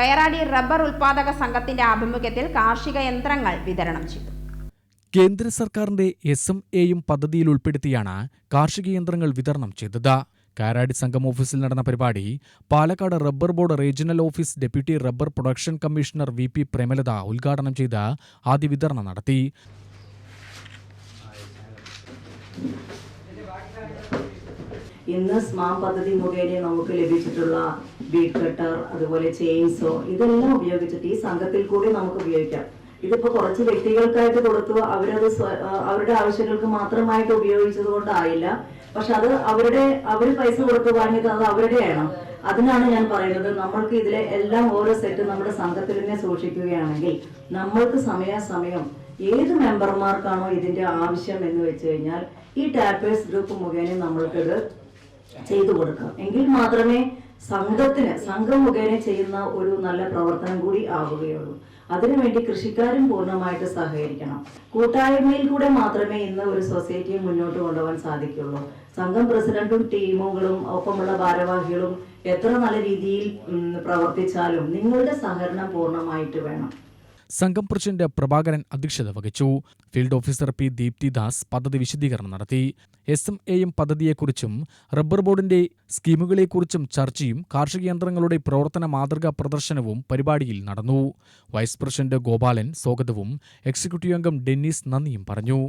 Kayaradi rubber ഉൽപാദക സംഘത്തിന്റെ ആഭിമുഖ്യത്തിൽ കാർഷിക യന്ത്രങ്ങൾ വിതരണം ചെയ്തു. കേന്ദ്ര സർക്കാരിന്റെ എസ് എം എയും പദ്ധതിയിൽ ഉൾപ്പെടുത്തിയാണ് കാർഷിക യന്ത്രങ്ങൾ വിതരണം ചെയ്തത്. കാരാടി സംഘം ഓഫീസിൽ നടന്ന പരിപാടി Palakkad rubber board regional office deputy rubber production commissioner V P Premalatha ഉദ്ഘാടനം ചെയ്ത് ആദ്യ വിതരണം നടത്തി. ഇന്ന് സ്മാം പദ്ധതി മുഖേന നമുക്ക് ലഭിച്ചിട്ടുള്ള ബീഡ് കട്ടർ അതുപോലെ ചെയിൻസോ ഇതെല്ലാം ഉപയോഗിച്ചിട്ട് ഈ സംഘത്തിൽ കൂടി നമുക്ക് ഉപയോഗിക്കാം. ഇതിപ്പോ കുറച്ച് വ്യക്തികൾക്കായിട്ട് കൊടുത്തു അവരത് അവരുടെ ആവശ്യങ്ങൾക്ക് മാത്രമായിട്ട് ഉപയോഗിച്ചത് കൊണ്ടായില്ല പക്ഷെ അത് അവരുടെ അവർ പൈസ കൊടുത്ത് വാങ്ങിയത് അത് അവരുടെയാണ്. അതിനാണ് ഞാൻ പറയുന്നത് നമ്മൾക്ക് ഇതിലെ എല്ലാം ഓരോ സെറ്റ് നമ്മുടെ സംഘത്തിൽ തന്നെ സൂക്ഷിക്കുകയാണെങ്കിൽ നമ്മൾക്ക് സമയാസമയം ഏത് മെമ്പർമാർക്കാണോ ഇതിന്റെ ആവശ്യം എന്ന് വെച്ച് കഴിഞ്ഞാൽ ഈ ടാപ്പേഴ്സ് ഗ്രൂപ്പ് മുഖേന നമ്മൾക്കിത് ചെയ്തു കൊടുക്കാം എങ്കിൽ മാത്രമേ സംഘത്തിന് സംഘം മുഖേന ചെയ്യുന്ന ഒരു നല്ല പ്രവർത്തനം കൂടി ആവുകയുള്ളൂ. അതിനുവേണ്ടി കൃഷിക്കാരും പൂർണമായിട്ട് സഹകരിക്കണം. കൂട്ടായ്മയിൽ കൂടെ മാത്രമേ ഇന്ന് ഒരു സൊസൈറ്റിയെ മുന്നോട്ട് കൊണ്ടുപോകാൻ സാധിക്കുള്ളൂ. സംഘം പ്രസിഡന്റും ടീമുകളും ഒപ്പമുള്ള ഭാരവാഹികളും എത്ര നല്ല രീതിയിൽ പ്രവർത്തിച്ചാലും നിങ്ങളുടെ സഹകരണം പൂർണമായിട്ട് വേണം. സംഘം പ്രസിഡന്റ് പ്രഭാകരൻ അധ്യക്ഷത വഹിച്ചു. ഫീൽഡ് ഓഫീസർ പി ദീപ്തിദാസ് പദ്ധതി വിശദീകരണം നടത്തി. എസ് എം എ എം പദ്ധതിയെക്കുറിച്ചും റബ്ബർ ബോർഡിന്റെ സ്കീമുകളെക്കുറിച്ചും ചർച്ചയും കാർഷിക യന്ത്രങ്ങളുടെ പ്രവർത്തന മാതൃകാ പ്രദർശനവും പരിപാടിയിൽ നടന്നു. വൈസ് പ്രസിഡന്റ് ഗോപാലൻ സ്വാഗതവും എക്സിക്യൂട്ടീവ് അംഗം ഡെന്നീസ് നന്ദിയും പറഞ്ഞു.